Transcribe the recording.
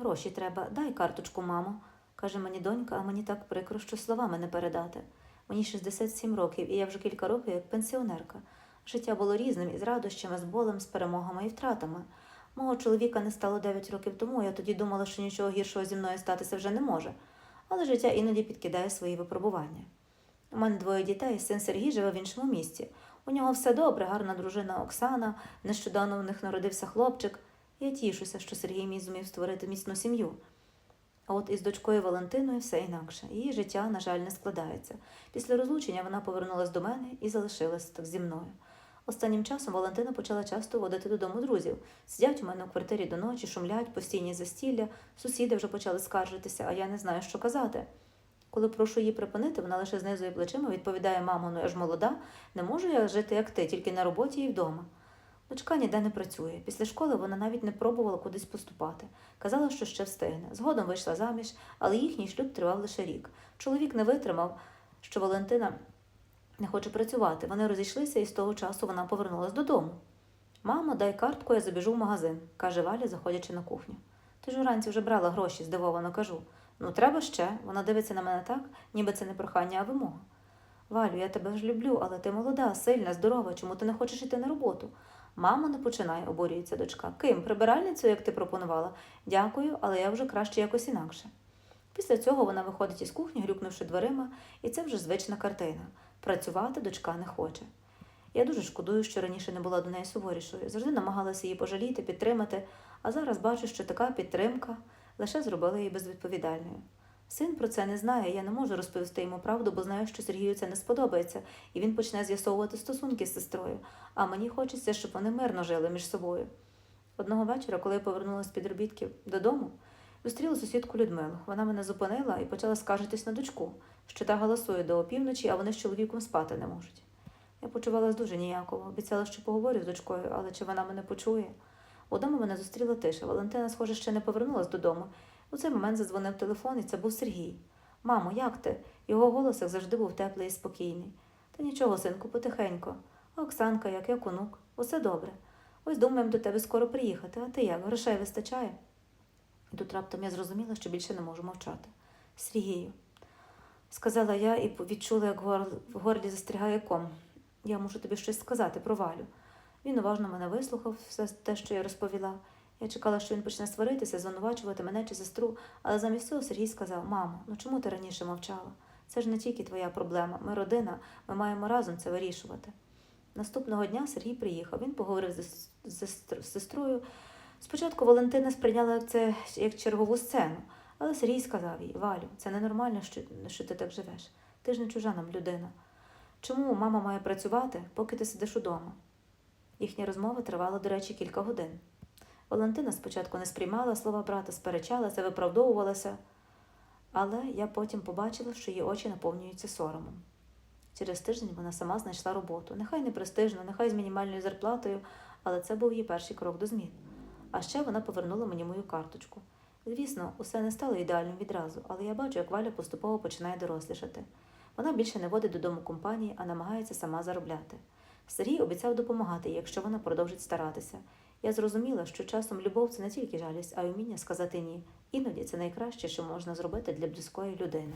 Гроші треба, дай карточку, мамо, каже мені донька, а мені так прикро, що словами не передати. Мені 67 років, і я вже кілька років як пенсіонерка. Життя було різним із радощами, з болем, з перемогами і втратами. Мого чоловіка не стало 9 років тому, я тоді думала, що нічого гіршого зі мною статися вже не може. Але життя іноді підкидає свої випробування. У мене двоє дітей, син Сергій живе в іншому місті. У нього все добре, гарна дружина Оксана, нещодавно в них народився хлопчик. Я тішуся, що Сергій мій зумів створити міцну сім'ю. А от із дочкою Валентиною все інакше. Її життя, на жаль, не складається. Після розлучення вона повернулась до мене і залишилась так зі мною. Останнім часом Валентина почала часто водити додому друзів. Сидять у мене у квартирі до ночі, шумлять, постійні застілля, сусіди вже почали скаржитися, а я не знаю, що казати. Коли прошу її припинити, вона лише знизує плечима, відповідає: мамо, ну я ж молода, не можу я жити як ти, тільки на роботі і вдома. Дочка ніде не працює. Після школи вона навіть не пробувала кудись поступати. Казала, що ще встигне. Згодом вийшла заміж, але їхній шлюб тривав лише рік. Чоловік не витримав, що Валентина не хоче працювати. Вони розійшлися, і з того часу вона повернулась додому. Мамо, дай картку, я забіжу в магазин, каже Валя, заходячи на кухню. Ти ж уранці вже брала гроші, здивовано кажу. Ну, треба ще. Вона дивиться на мене так, ніби це не прохання, а вимога. Валю, я тебе ж люблю, але ти молода, сильна, здорова. Чому ти не хочеш йти на роботу? Мамо, не починай, обурюється дочка. Ким? Прибиральницею, як ти пропонувала? Дякую, але я вже краще якось інакше. Після цього вона виходить із кухні, грюкнувши дверима, і це вже звична картина. Працювати дочка не хоче. Я дуже шкодую, що раніше не була до неї суворішою. Завжди намагалася її пожаліти, підтримати, а зараз бачу, що така підтримка лише зробила її безвідповідальною. Син про це не знає, я не можу розповісти йому правду, бо знаю, що Сергію це не сподобається, і він почне з'ясовувати стосунки з сестрою. А мені хочеться, щоб вони мирно жили між собою. Одного вечора, коли я повернулася з підробітків додому, зустріла сусідку Людмилу. Вона мене зупинила і почала скаржитись на дочку, що та галасує до опівночі, а вони з чоловіком спати не можуть. Я почувалася дуже ніяково, обіцяла, що поговорю з дочкою, але чи вона мене почує? Удома мене зустріла тиша. Валентина, схоже, ще не повернулась додому. У цей момент задзвонив телефон, і це був Сергій. Мамо, як ти? Його голос, як завжди, був теплий і спокійний. Та нічого, синку, потихеньку. А Оксанка, як як онук, усе добре. Ось думаємо до тебе скоро приїхати, а ти як? Грошей вистачає? І тут раптом я зрозуміла, що більше не можу мовчати. Сергію, сказала я і відчула, як в горлі застрягає ком. Я мушу тобі щось сказати про Валю. Він уважно мене вислухав все те, що я розповіла. Я чекала, що він почне сваритися, звинувачувати мене чи сестру, але замість цього Сергій сказав: Мамо, ну чому ти раніше мовчала? Це ж не тільки твоя проблема. Ми родина, ми маємо разом це вирішувати. Наступного дня Сергій приїхав. Він поговорив з, сестрою. Спочатку Валентина сприйняла це як чергову сцену, але Сергій сказав їй: Валю, це ненормально, що, що ти так живеш. Ти ж не чужа нам людина. Чому мама має працювати, поки ти сидиш удома? Їхня розмова тривала, до речі, кілька годин. Валентина спочатку не сприймала слова брата, сперечалася, виправдовувалася, але я потім побачила, що її очі наповнюються соромом. Через тиждень вона сама знайшла роботу. Нехай не престижно, нехай з мінімальною зарплатою, але це був її перший крок до змін. А ще вона повернула мені мою карточку. Звісно, усе не стало ідеальним відразу, але я бачу, як Валя поступово починає дорослішати. Вона більше не водить додому компанії, а намагається сама заробляти. Сергій обіцяв допомагати, якщо вона продовжить старатися. Я зрозуміла, що часом любов це не тільки жалість, а й вміння сказати ні. Іноді це найкраще, що можна зробити для близької людини.